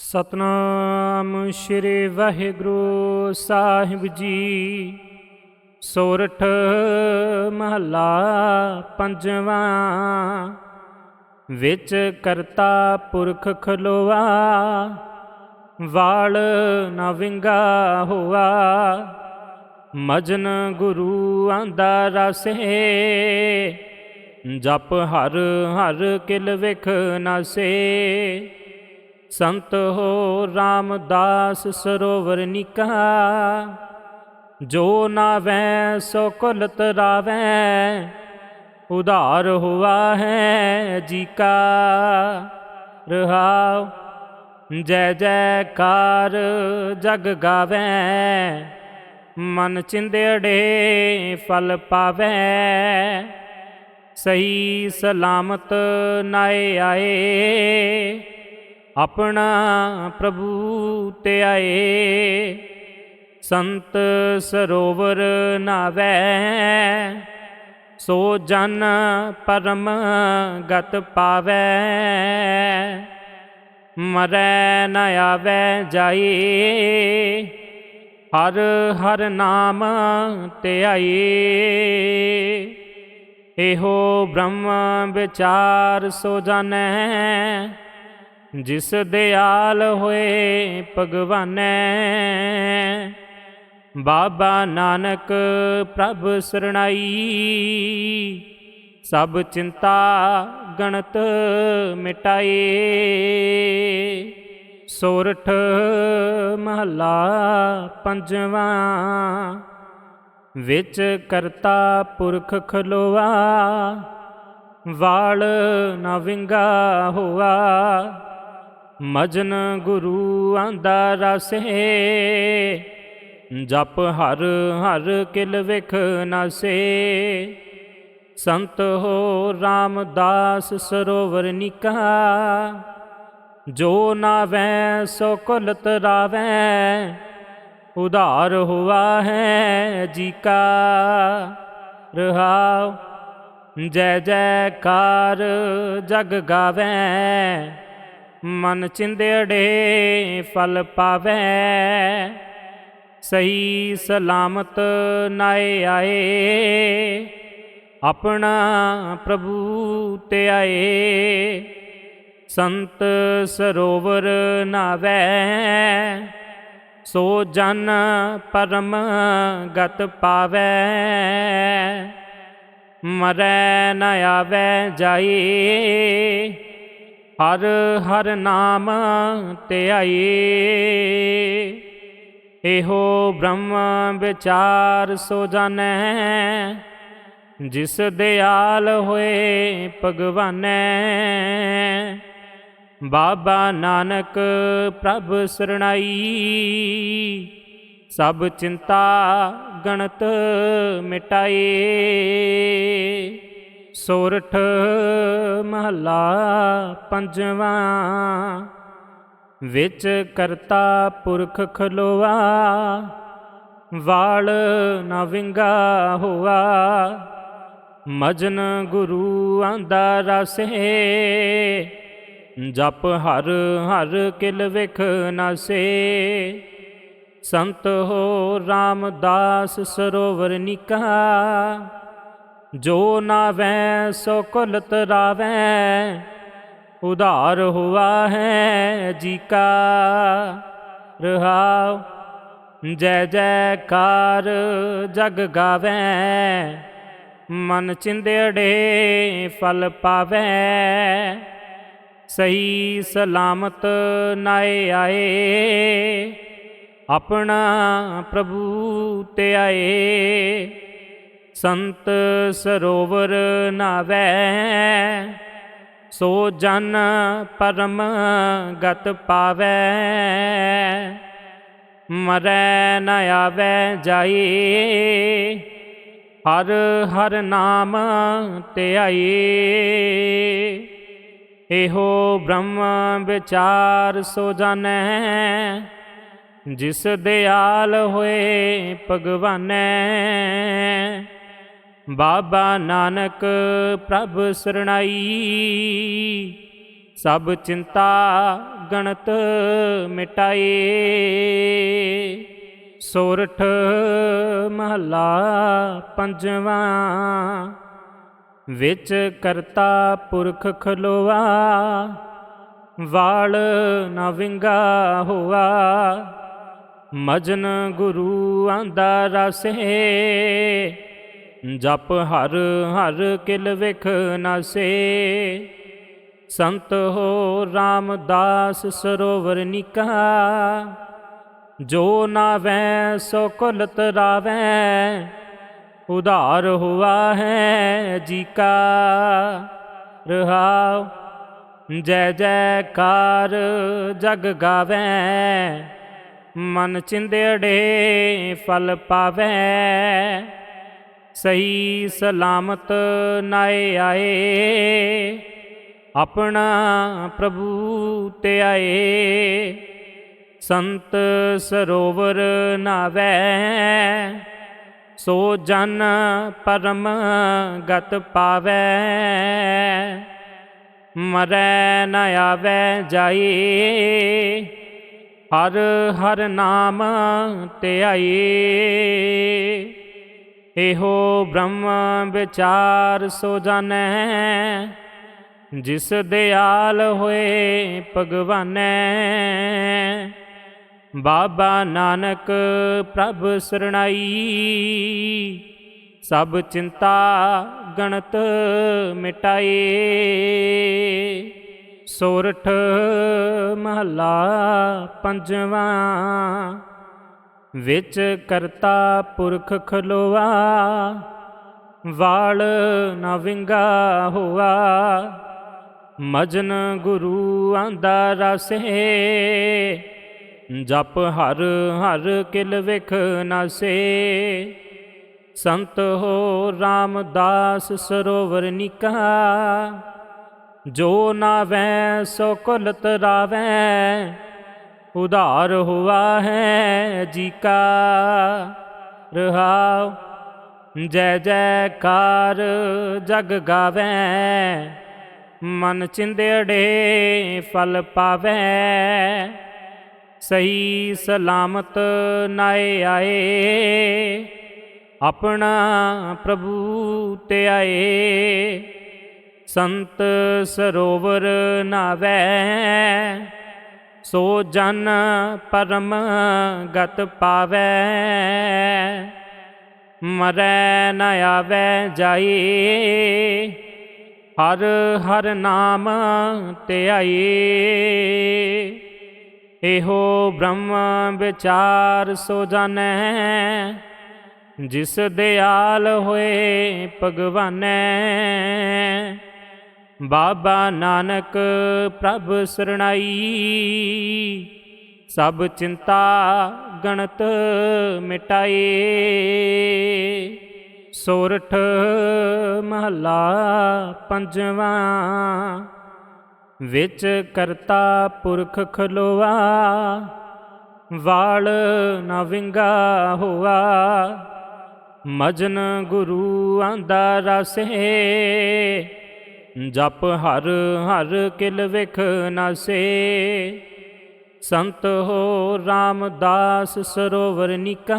ਸਤਨਾਮ ਸ਼੍ਰੀ ਵਾਹਿਗੁਰੂ ਸਾਹਿਬ ਜੀ। ਸੋਰਠ ਮਹੱਲਾ ਪੰਜਵਾਂ। ਵਿੱਚ ਕਰਤਾ ਪੁਰਖ ਖਲੋਆ। ਵਾਲ ਨਾ ਵਿੰਗਾ ਹੋਆ। ਮਜਨ ਗੁਰੂ ਆਂਦਾ ਰਸੇ। ਜਪ ਹਰ ਹਰ ਕਿਲ ਵਿਖ ਨਾਸੇ। ਸੰਤ ਹੋ ਰਾਮਦਾਸ ਸਰੋਵਰ ਨਿਕਾ, ਜੋ ਨਾਵੈ ਸੋ ਕੁਲ ਤਰਾਵੈ ਉਧਾਰ ਹੁਆ ਹੈ ਜੀ ਕਾ ਰਹਾਉ, ਜੈ ਜੈਕਾਰ ਜਗ ਗਾਵੈ, ਮਨ ਚਿੰਦੜੇ ਫਲ ਪਾਵੈ। ਸਹੀ ਸਲਾਮਤ ਨਾਏ ਆਏ ਆਪਣਾ ਪ੍ਰਭੂ ਤੇ ਆਏ। ਸੰਤ ਸਰੋਵਰ ਨਾਵੈ, ਸੋ ਜਨ ਪਰਮ ਗਤ ਪਾਵੈ। ਮਰੈ ਨ ਆਵੈ ਜਾਈ ਹਰ ਹਰ ਨਾਮ ਤੇ ਆਈ ਇਹੋ ਬ੍ਰਹਮ ਵਿਚਾਰ ਸੋ ਜਾਣੈ ਜਿਸ ਦਿਆਲ ਹੋਏ ਭਗਵਾਨੈ, ਬਾਬਾ ਨਾਨਕ ਪ੍ਰਭ ਸਰਣਾਈ। ਸਭ ਚਿੰਤਾ ਗਣਤ ਮਿਟਾਏ, ਸੋਰਠ ਮਹੱਲਾ ਪੰਜਵਾਂ। ਵਿੱਚ ਕਰਤਾ ਪੁਰਖ ਖਲੋਆ, ਵਾਲ ਨਾ ਵਿੰਗਾ ਹੋਆ। ਮਜਨ ਗੁਰੂ ਆਂਦਾ ਰਸੇ। ਜਪ ਹਰ ਹਰ ਕਿਲ ਵਿਖ ਨਾਸੇ। ਸੰਤ ਹੋ ਰਾਮਦਾਸ ਸਰੋਵਰ ਨਿਕਾ। ਜੋ ਨਾਵੈ ਸੋ ਕੁਲ ਤਰਾਵੈ ਉਧਾਰ ਹੁਆ ਹੈ ਜੀ ਕਾ। ਰਹਾਉ ਜੈ ਜੈਕਾਰ ਜਗ ਗਾਵੈ। ਮਨ ਚਿੰਦੜੇ ਫਲ ਪਾਵੈ। ਸਹੀ ਸਲਾਮਤ ਨਾਏ ਆਏ, ਆਪਣਾ ਪ੍ਰਭੂ ਤੇ ਆਏ। ਸੰਤ ਸਰੋਵਰ ਨਾਵੈ, ਸੋ ਜਨ ਪਰਮ ਗਤ ਪਾਵੈ। ਮਰੈ ਨ ਆਵੈ ਜਾਈ ਹਰ ਹਰ ਨਾਮ ਤੇ ਇਹੋ ਬ੍ਰਹਮ ਵਿਚਾਰ ਸੋ ਜਾਣੈ, ਜਿਸ ਦਿਆਲ ਹੋਏ ਭਗਵਾਨੈ। ਬਾਬਾ ਨਾਨਕ ਪ੍ਰਭ ਸਰਣਾਈ, ਸਭ ਚਿੰਤਾ ਗਣਤ ਮਿਟਾਏ ਸੋਰਠ ਮਹੱਲਾ ਪੰਜਵਾਂ, ਵਿੱਚ ਕਰਤਾ ਪੁਰਖ ਖਲੋਆ, ਵਾਲ ਨਾ ਵਿੰਗਾ ਹੋਆ। ਮਜਨ ਗੁਰੂ ਆਂਦਾ ਰਸੇ, ਜਪ ਹਰ ਹਰ ਕਿਲ ਵਿਖ ਨਾਸੇ। ਸੰਤ ਹੋ ਰਾਮਦਾਸ ਸਰੋਵਰ ਨਿਕਾ ਜੋ ਨਾਵੈ ਸੋ ਕੁਲ ਤਰਾਵੈ ਉਧਾਰ ਹੁਆ ਹੈ ਜੀ ਕਾ ਰਹਾਉ। ਜੈ ਜੈਕਾਰ ਜਗ ਗਾਵੈ, ਮਨ ਚਿੰਦੜੇ ਫਲ ਪਾਵੈ। ਸਹੀ ਸਲਾਮਤ ਨਾਏ ਆਏ, ਆਪਣਾ ਪ੍ਰਭੂ ਤੇ ਆਏ। ਸੰਤ ਸਰੋਵਰ ਨਾਵੈ, ਸੋ ਜਨ ਪਰਮ ਗਤ ਪਾਵੈ। ਮਰੈ ਨ ਆਵੈ ਜਾਈ, ਹਰ ਹਰ ਨਾਮ ਤੇ ਇਹੋ ਬ੍ਰਹਮ ਵਿਚਾਰ ਸੋ ਜਾਣੈ, ਜਿਸ ਦਿਆਲ ਹੋਏ ਭਗਵਾਨੈ। ਬਾਬਾ ਨਾਨਕ ਪ੍ਰਭ ਸਰਣਾਈ। ਸਭ ਚਿੰਤਾ ਗਣਤ ਮਿਟਾਏ। ਸੋਰਠ ਮਹਲਾ ਪੰਜਵਾਂ। ਵਿੱਚ ਕਰਤਾ ਪੁਰਖ ਖਲੋਆ। ਵਾਲ ਨਾ ਵਿੰਗਾ ਹੋਆ। ਮਜਨ ਗੁਰੂ ਆਂਦਾ ਰਸੇ। ਜਪ ਹਰ ਹਰ ਕਿਲ ਵਿਖ ਨਾਸੇ ਸੰਤ ਹੋ ਰਾਮਦਾਸ ਸਰੋਵਰ ਨਿਕਾ। ਜੋ ਨਾਵੈ ਸੋ ਕੁਲ ਤਰਾਵੈ ਉਧਾਰ ਹੁਆ ਹੈ ਜੀ ਕਾ। ਰਹਾਉ, ਜੈ ਜੈਕਾਰ ਜਗ ਗਾਵੈ। ਮਨ ਚਿੰਦੜੇ ਫਲ ਪਾਵੈ। ਸਹੀ ਸਲਾਮਤ ਨਾਏ ਆਏ, ਆਪਣਾ ਪ੍ਰਭੂ ਤੇ ਆਏ। ਸੰਤ ਸਰੋਵਰ ਨਾਵੈ, ਸੋ ਜਨ ਪਰਮ ਗਤ ਪਾਵੈ। ਮਰੈ ਨ ਆਵੈ ਜਾਈ ਹਰ ਹਰ ਨਾਮ ਧਿਆਈ ਇਹੋ ਬ੍ਰਹਮ ਵਿਚਾਰ ਸੋ ਜਾਣੈ, ਜਿਸ ਦਿਆਲ ਹੋਏ ਭਗਵਾਨੈ। ਬਾਬਾ ਨਾਨਕ ਪ੍ਰਭ ਸਰਣਾਈ, ਸਭ ਚਿੰਤਾ ਗਣਤ ਮਿਟਾਏ। ਸੋਰਠ ਮਹਲਾ ਪੰਜਵਾਂ ਵਿੱਚ ਕਰਤਾ ਪੁਰਖ ਖਲੋਆ, ਵਾਲ ਨਾ ਵਿੰਗਾ ਹੋਆ। ਮਜਨ ਗੁਰੂ ਆਂਦਾ ਰਸੇ, ਜਪ ਹਰ ਹਰ ਕਿਲ ਵਿਖ ਨਾਸੇ। ਸੰਤ ਹੋ ਰਾਮਦਾਸ ਸਰੋਵਰ ਨਿਕਾ, ਜੋ ਨਾ ਵੈ ਸੋ ਕੁਲ ਤਰਾਵੈ ਉਧਾਰ ਹੁਆ ਹੈ ਜੀ ਕਾ। ਰਹਾਉ, ਜੈ ਜੈਕਾਰ, ਜਗ ਗਾਵੈ। ਮਨ ਚਿੰਦੜੇ ਫਲ ਪਾਵੈ। ਸਹੀ ਸਲਾਮਤ ਨਾਏ ਆਏ। ਆਪਣਾ ਪ੍ਰਭੂ ਤੇ ਆਏ। ਸੰਤ ਸਰੋਵਰ ਨਾਵੈ। ਸੋ ਜਨ ਪਰਮ ਗਤ ਪਾਵੈ, ਮਰੈ ਨ ਆਵੈ ਜਾਈ। ਹਰ ਹਰ ਨਾਮ ਧਿਆਈ, ਇਹੋ ਬ੍ਰਹਮ ਵਿਚਾਰ ਸੋ ਜਾਣੈ। ਜਿਸ ਦਿਆਲ ਹੋਏ ਭਗਵਾਨੈ ਬਾਬਾ ਨਾਨਕ ਪ੍ਰਭ ਸਰਣਾਈ। ਸਭ ਚਿੰਤਾ ਗਣਤ ਮਿਟਾਏ। ਸੋਰਠ ਮਹਲਾ ਪੰਜਵਾਂ। ਵਿੱਚ ਕਰਤਾ ਪੁਰਖ ਖਲੋਆ। ਵਾਲ ਨਾ ਵਿੰਗਾ ਹੋਆ। ਮਜਨ ਗੁਰੂ ਆਂਦਾ ਰਸੇ। ਜਪ ਹਰ ਹਰ ਕਿਲ ਵਿਖ ਨਾਸੇ ਸੰਤ ਹੋ ਰਾਮਦਾਸ ਸਰੋਵਰ ਨਿਕਾ।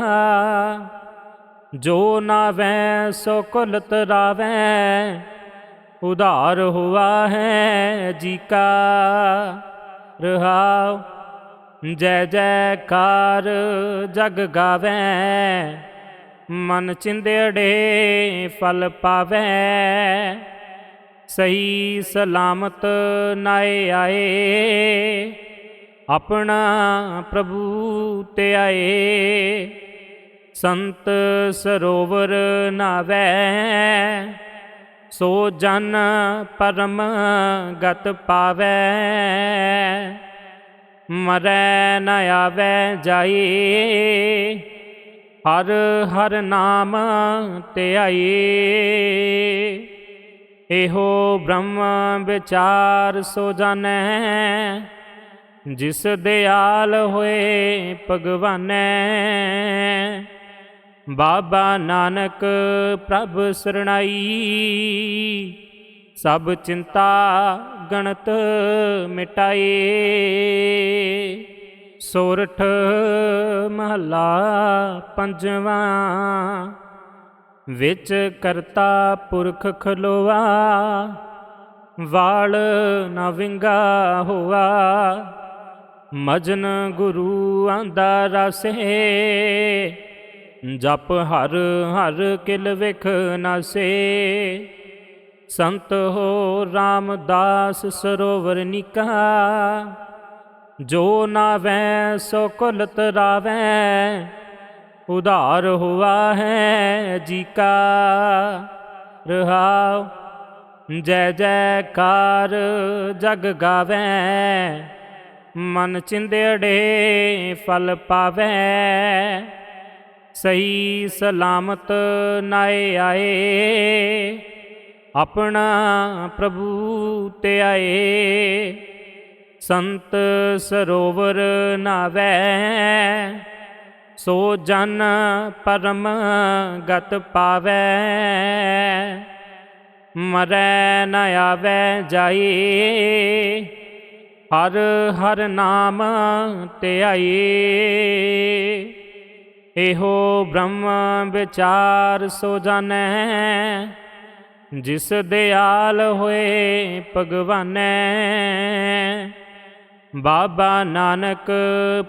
ਜੋ ਨਾਵੈ ਸੋ ਕੁਲ ਤਰਾਵੈ ਉਧਾਰ ਹੁਆ ਹੈ ਜੀ ਕਾ ਰਹਾਉ, ਜੈ ਜੈਕਾਰ ਜਗ ਗਾਵੈ, ਮਨ ਚਿੰਦੜੇ ਫਲ ਪਾਵੈ। ਸਹੀ ਸਲਾਮਤ ਨਾਏ ਆਏ, ਆਪਣਾ ਪ੍ਰਭੂ ਤੇ ਆਏ। ਸੰਤ ਸਰੋਵਰ ਨਾਵੈ, ਸੋ ਜਨ ਪਰਮ ਗਤ ਪਾਵੈ। ਮਰੈ ਨ ਆਵੈ ਜਾਈ ਹਰ ਹਰ ਨਾਮ ਧਿਆਈ ਇਹੋ ਬ੍ਰਹਮ ਵਿਚਾਰ ਸੋ ਜਾਣੈ, ਜਿਸ ਦਿਆਲ ਹੋਏ ਭਗਵਾਨੈ। ਬਾਬਾ ਨਾਨਕ ਪ੍ਰਭ ਸਰਣਾਈ, ਸਭ ਚਿੰਤਾ ਗਣਤ ਮਿਟਾਏ। ਸੋਰਠ ਮਹਲਾ ਪੰਜਵਾਂ ਵਿੱਚ ਕਰਤਾ ਪੁਰਖ ਖਲੋਆ, ਵਾਲ ਨਾ ਵਿੰਗਾ ਹੋਆ। ਮਜਨ ਗੁਰੂ ਆਂਦਾ ਰਸੇ, ਜਪ ਹਰ ਹਰ ਕਿਲ ਵਿਖ ਨਾਸੇ। ਸੰਤ ਹੋ ਰਾਮਦਾਸ ਸਰੋਵਰ ਨਿਕਾ, ਜੋ ਨਾ ਵੈ ਸੋ ਕੁਲ ਤਰਾਵੈ ਉਧਾਰ ਹੁਆ ਹੈ ਜੀ ਕਾ। ਰਹਾਉ, ਜੈ ਜੈਕਾਰ, ਜਗ ਗਾਵੈ। ਮਨ ਚਿੰਦੜੇ ਫਲ ਪਾਵੈ। ਸਹੀ ਸਲਾਮਤ ਨਾਏ ਆਏ। ਆਪਣਾ ਪ੍ਰਭੂ ਤੇ ਆਏ। ਸੰਤ ਸਰੋਵਰ ਨਾਵੈ। ਸੋ ਜਨ ਪਰਮ ਗਤ ਪਾਵੈ। ਮਰੈ ਨ ਆਵੈ ਜਾਈ। ਹਰ ਹਰ ਨਾਮ ਧਿਆਈ ਇਹੋ ਬ੍ਰਹਮ ਵਿਚਾਰ ਸੋ ਜਾਣੈ। ਜਿਸ ਦਿਆਲ ਹੋਏ ਭਗਵਾਨੈ। ਬਾਬਾ ਨਾਨਕ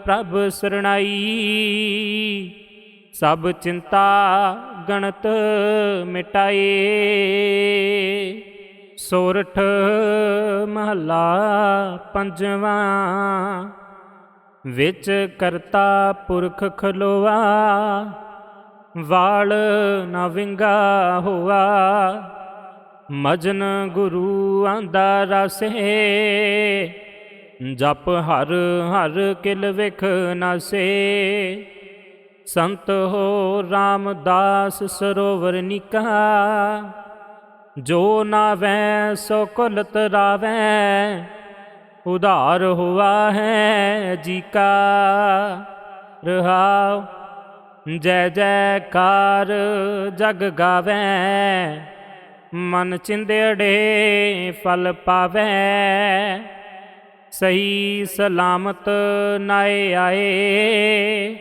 ਪ੍ਰਭ ਸਰਣਾਈ। ਸਭ ਚਿੰਤਾ ਗਣਤ ਮਿਟਾਏ। ਸੋਰਠ ਮਹਲਾ ਪੰਜਵਾਂ। ਵਿੱਚ ਕਰਤਾ ਪੁਰਖ ਖਲੋਆ। ਵਾਲ ਨਾ ਵਿੰਗਾ ਹੋਆ। ਮਜਨ ਗੁਰੂ ਆਂਦਾ ਰਸੇ। ਜਪ ਹਰ ਹਰ ਕਿਲ ਵਿਖ ਨਾਸੇ ਸੰਤ ਹੋ ਰਾਮਦਾਸ ਸਰੋਵਰ ਨਿਕਾ। ਜੋ ਨਾਵੈ ਸੋ ਕੁਲ ਤਰਾਵੈ ਉਧਾਰ ਹੁਆ ਹੈ ਜੀ ਕਾ। ਰਹਾਉ, ਜੈ ਜੈਕਾਰ ਜਗ ਗਾਵੈ। ਮਨ ਚਿੰਦੜੇ ਫਲ ਪਾਵੈ। ਸਹੀ ਸਲਾਮਤ ਨਾਏ ਆਏ,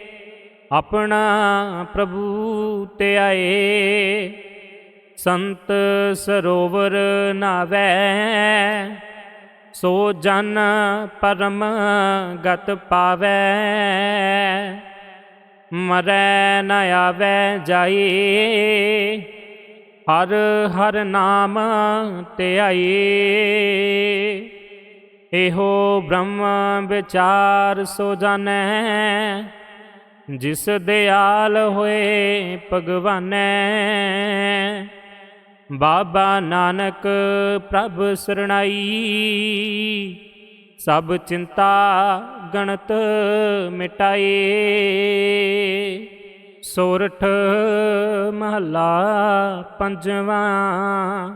ਆਪਣਾ ਪ੍ਰਭੂ ਤੇ ਆਏ। ਸੰਤ ਸਰੋਵਰ ਨਾਵੈ, ਸੋ ਜਨ ਪਰਮ ਗਤ ਪਾਵੈ। ਮਰੈ ਨ ਆਵੈ ਜਾਈ ਹਰ ਹਰ ਨਾਮ ਧਿਆਈ ਇਹੋ ਬ੍ਰਹਮ ਵਿਚਾਰ ਸੋ ਜਾਣੈ, ਜਿਸ ਦਿਆਲ ਹੋਏ ਭਗਵਾਨੈ। ਬਾਬਾ ਨਾਨਕ ਪ੍ਰਭ ਸਰਣਾਈ, ਸਭ ਚਿੰਤਾ ਗਣਤ ਮਿਟਾਏ। ਸੋਰਠ ਮਹਲਾ ਪੰਜਵਾਂ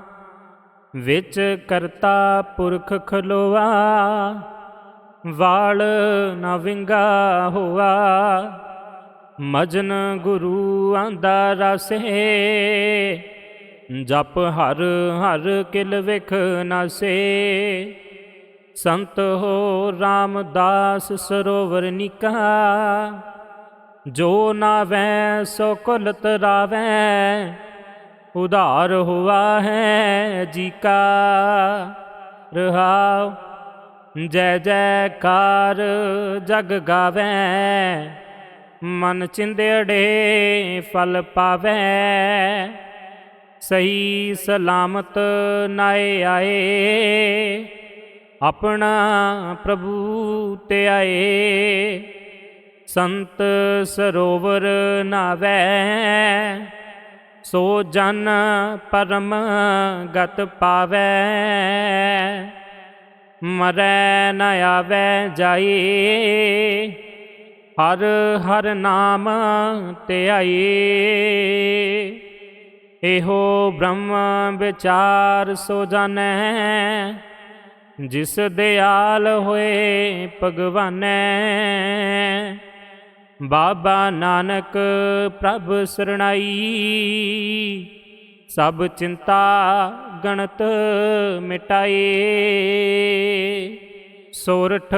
ਵਿੱਚ ਕਰਤਾ ਪੁਰਖ ਖਲੋਆ, ਵਾਲ ਨਾ ਵਿੰਗਾ ਹੋਆ। ਮਜਨ ਗੁਰੂ ਆਂਦਾ ਰਸੇ, ਜਪ ਹਰ ਹਰ ਕਿਲ ਵਿਖ ਨਾਸੇ। ਸੰਤ ਹੋ ਰਾਮਦਾਸ ਸਰੋਵਰ ਨਿਕਾ, ਜੋ ਨਾ ਵੈ ਸੋ ਕੁਲ ਤਰਾਵੈ ਉਧਾਰ ਹੁਆ ਹੈ ਜੀ ਕਾ। ਰਹਾਉ, ਜੈ ਜੈਕਾਰ ਜਗ ਗਾਵੈ। ਮਨ ਚਿੰਦੜੇ ਫਲ ਪਾਵੈ। ਸਹੀ ਸਲਾਮਤ ਨਾਏ ਆਏ। ਆਪਣਾ ਪ੍ਰਭੂ ਤੇ ਆਏ। ਸੰਤ ਸਰੋਵਰ ਨਾਵੈ। ਸੋ ਜਨ ਪਰਮ ਗਤ ਪਾਵੈ। ਮਰੈ ਨ ਆਵੈ ਜਾਈ। ਹਰ ਹਰ ਨਾਮ ਧਿਆਈ ਇਹੋ ਬ੍ਰਹਮ ਵਿਚਾਰ ਸੋ ਜਾਣੈ। ਜਿਸ ਦਿਆਲ ਹੋਏ ਭਗਵਾਨੈ। ਬਾਬਾ ਨਾਨਕ ਪ੍ਰਭ ਸਰਣਾਈ। ਸਭ ਚਿੰਤਾ ਗਣਤ ਮਿਟਾਏ। ਸੋਰਠ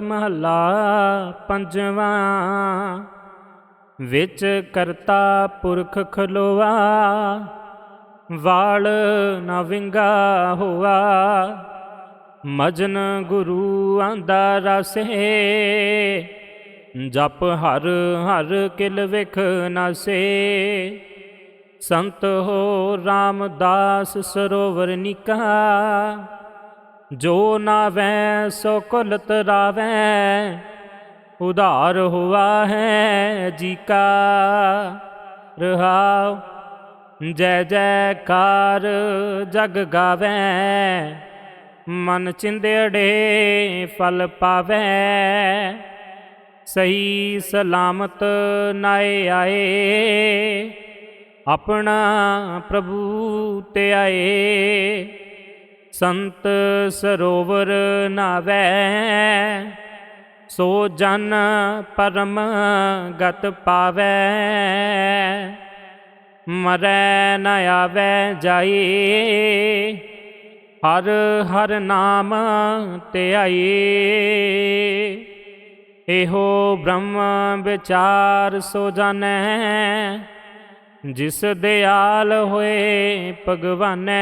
ਮਹਲਾ ਪੰਜਵਾਂ। ਵਿੱਚ ਕਰਤਾ ਪੁਰਖ ਖਲੋਆ। ਵਾਲ ਨਾ ਵਿੰਗਾ ਹੋਆ। ਮਜਨ ਗੁਰੂ ਆਂਦਾ ਰਸੇ। ਜਪ ਹਰ ਹਰ ਕਿਲ ਵਿਖ ਨਾਸੇ ਸੰਤ ਹੋ ਰਾਮਦਾਸ ਸਰੋਵਰ ਨਿਕਾ। ਜੋ ਨਾਵੈ ਸੋ ਕੁਲ ਤਰਾਵੈ ਉਧਾਰ ਹੁਆ ਹੈ ਜੀ ਕਾ। ਰਹਾਉ, ਜੈ ਜੈਕਾਰ ਜਗ ਗਾਵੈ। ਮਨ ਚਿੰਦੜੇ ਫਲ ਪਾਵੈ। ਸਹੀ ਸਲਾਮਤ ਨਾਏ ਆਏ, ਆਪਣਾ ਪ੍ਰਭੂ ਤੇ ਆਏ। ਸੰਤ ਸਰੋਵਰ ਨਾਵੈ, ਸੋ ਜਨ ਪਰਮ ਗਤ ਪਾਵੈ। ਮਰੈ ਨ ਆਵੈ ਜਾਈ ਹਰ ਹਰ ਨਾਮ ਧਿਆਈ ਇਹੋ ਬ੍ਰਹਮ ਵਿਚਾਰ ਸੋ ਜਾਣੈ, ਜਿਸ ਦਿਆਲ ਹੋਏ ਭਗਵਾਨੈ।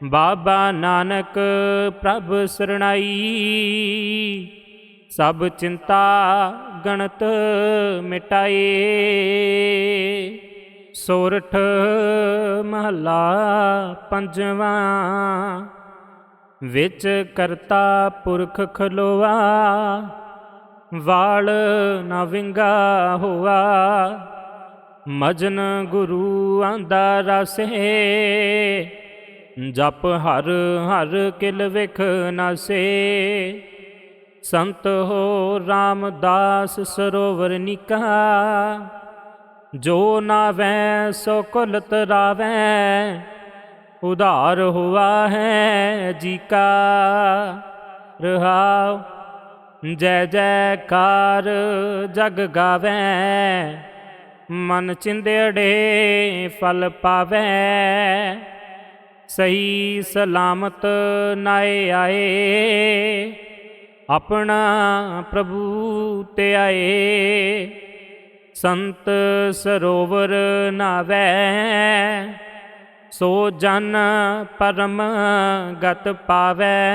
ਬਾਬਾ ਨਾਨਕ ਪ੍ਰਭ ਸਰਣਾਈ, ਸਭ ਚਿੰਤਾ ਗਣਤ ਮਿਟਾਏ। ਸੋਰਠ ਮਹਲਾ ਪੰਜਵਾਂ ਵਿੱਚ ਕਰਤਾ ਪੁਰਖ ਖਲੋਆ, ਵਾਲ ਨਾ ਵਿੰਗਾ ਹੋਆ। ਮਜਨ ਗੁਰੂ ਆਂਦਾ ਰਸੇ, ਜਪ ਹਰ ਹਰ ਕਿਲ ਵਿਖ ਨਾਸੇ। ਸੰਤ ਹੋ ਰਾਮਦਾਸ ਸਰੋਵਰ ਨਿਕਾ, ਜੋ ਨਾ ਵੈ ਸੋ ਕੁਲ ਤਰਾਵੈ ਉਧਾਰ ਹੁਆ ਹੈ ਜੀ ਕਾ। ਰਹਾਉ, ਜੈ ਜੈਕਾਰ ਜਗ ਗਾਵੈ। ਮਨ ਚਿੰਦੜੇ ਫਲ ਪਾਵੈ। ਸਹੀ ਸਲਾਮਤ ਨਾਏ ਆਏ। ਆਪਣਾ ਪ੍ਰਭੂ ਤੇ ਆਏ। ਸੰਤ ਸਰੋਵਰ ਨਾਵੈ। ਸੋ ਜਨ ਪਰਮ ਗਤ ਪਾਵੈ।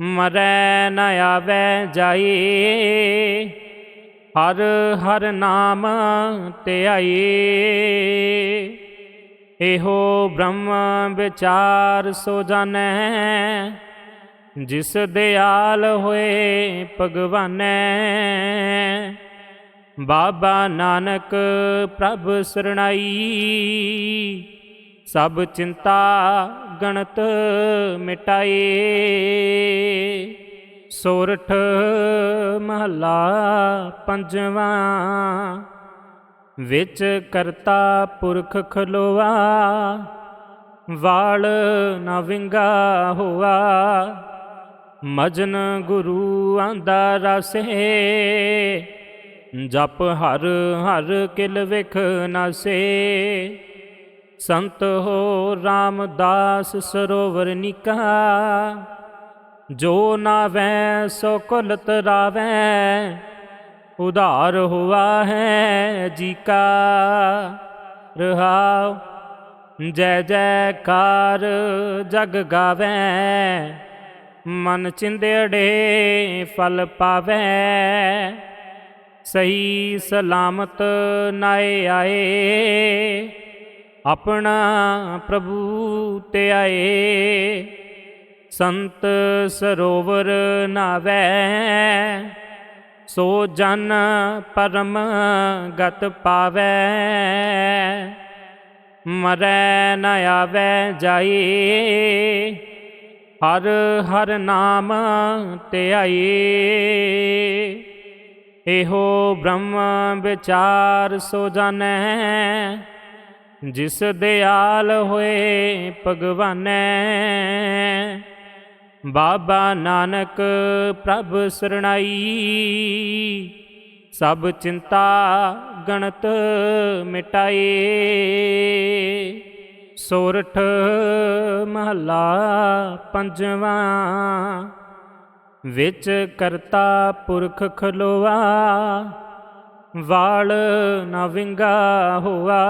ਮਰੈ ਨ ਆਵੈ ਜਾਈ। ਹਰ ਹਰ ਨਾਮ ਧਿਆਈ। ਇਹੋ ਬ੍ਰਹਮ ਵਿਚਾਰ ਸੋ ਜਾਣੈ। ਜਿਸ ਦਿਆਲ ਹੋਏ ਭਗਵਾਨੈ। ਬਾਬਾ ਨਾਨਕ ਪ੍ਰਭ ਸਰਣਾਈ। ਸਭ ਚਿੰਤਾ ਗਣਤ ਮਿਟਾਏ। ਸੋਰਠ ਮਹਲਾ ਪੰਜਵਾਂ। ਵਿੱਚ ਕਰਤਾ ਪੁਰਖ ਖਲੋਆ। ਵਾਲ ਨਾ ਵਿੰਗਾ ਹੋਆ। ਮਜਨ ਗੁਰੂ ਆਂਦਾ ਰਸੇ। ਜਪ ਹਰ ਹਰ ਕਿਲ ਵਿਖ ਨਾਸੇ ਸੰਤ ਹੋ ਰਾਮਦਾਸ ਸਰੋਵਰ ਨਿਕਾ। ਜੋ ਨਾਵੈ ਸੋ ਕੁਲ ਤਰਾਵੈ ਉਧਾਰ ਹੁਆ ਹੈ ਜੀ ਕਾ। ਰਹਾਉ, ਜੈ ਜੈਕਾਰ ਜਗ ਗਾਵੈ। ਮਨ ਚਿੰਦੜੇ ਫਲ ਪਾਵੈ। ਸਹੀ ਸਲਾਮਤ ਨਾਏ ਆਏ, ਆਪਣਾ ਪ੍ਰਭੂ ਤੇ ਆਏ। ਸੰਤ ਸਰੋਵਰ ਨਾਵੈ, ਸੋ ਜਨ ਪਰਮ ਗਤ ਪਾਵੈ। ਮਰੈ ਨ ਆਵੈ ਜਾਈ ਹਰ ਹਰ ਨਾਮ ਧਿਆਈ ਇਹੋ ਬ੍ਰਹਮ ਵਿਚਾਰ ਸੋ ਜਾਣੈ, ਜਿਸ ਦਿਆਲ ਹੋਏ ਭਗਵਾਨੈ। ਬਾਬਾ ਨਾਨਕ ਪ੍ਰਭ ਸਰਣਾਈ, ਸਭ ਚਿੰਤਾ ਗਣਤ ਮਿਟਾਏ। ਸੋਰਠ ਮਹੱਲਾ ਪੰਜਵਾਂ ਵਿੱਚ ਕਰਤਾ ਪੁਰਖ ਖਲੋਆ, ਵਾਲ ਨਾ ਵਿੰਗਾ ਹੋਆ।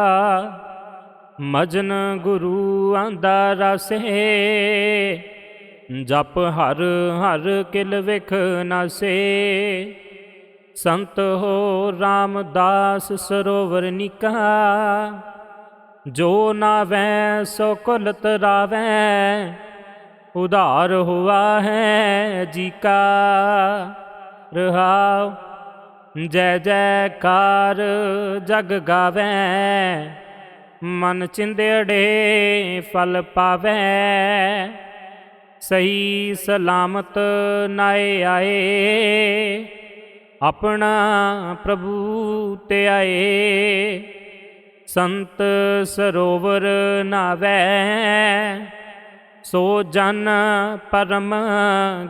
ਮਜਨ ਗੁਰੂ ਆਂਦਾ ਰਸੇ, ਜਪ ਹਰ ਹਰ ਕਿਲ ਵਿਖ ਨਾਸੇ। ਸੰਤ ਹੋ ਰਾਮਦਾਸ ਸਰੋਵਰ ਨਿਕਾ, ਜੋ ਨਾ ਵੈ ਸੋ ਕੁਲ ਤਰਾਵੈ ਉਧਾਰ ਹੁਆ ਹੈ ਜੀ ਕਾ। ਰਹਾਉ, ਜੈ ਜੈਕਾਰ, ਜਗ ਗਾਵੈ। ਮਨ ਚਿੰਦੜੇ ਫਲ ਪਾਵੈ। ਸਹੀ ਸਲਾਮਤ ਨਾਏ ਆਏ। ਆਪਣਾ ਪ੍ਰਭੂ ਤੇ ਆਏ। ਸੰਤ ਸਰੋਵਰ ਨਾਵੈ। ਸੋ ਜਨ ਪਰਮ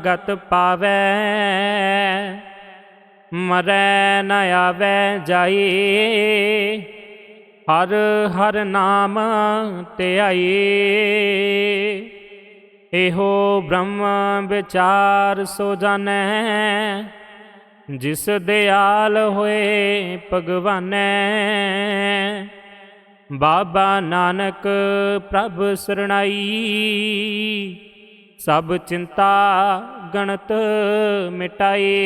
ਗਤ ਪਾਵੈ। ਮਰੈ ਨ ਆਵੈ ਜਾਈ। ਹਰ ਹਰ ਨਾਮ ਧਿਆਈ। ਇਹੋ ਬ੍ਰਹਮ ਵਿਚਾਰ ਸੋ ਜਾਣੈ। ਜਿਸ ਦਿਆਲ ਹੋਏ ਭਗਵਾਨੈ। ਬਾਬਾ ਨਾਨਕ ਪ੍ਰਭ ਸਰਣਾਈ। ਸਭ ਚਿੰਤਾ ਗਣਤ ਮਿਟਾਏ।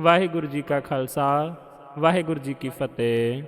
ਵਾਹਿਗੁਰੂ ਜੀ ਕਾ ਖਾਲਸਾ, ਵਾਹਿਗੁਰੂ ਜੀ ਕੀ ਫਤਿਹ।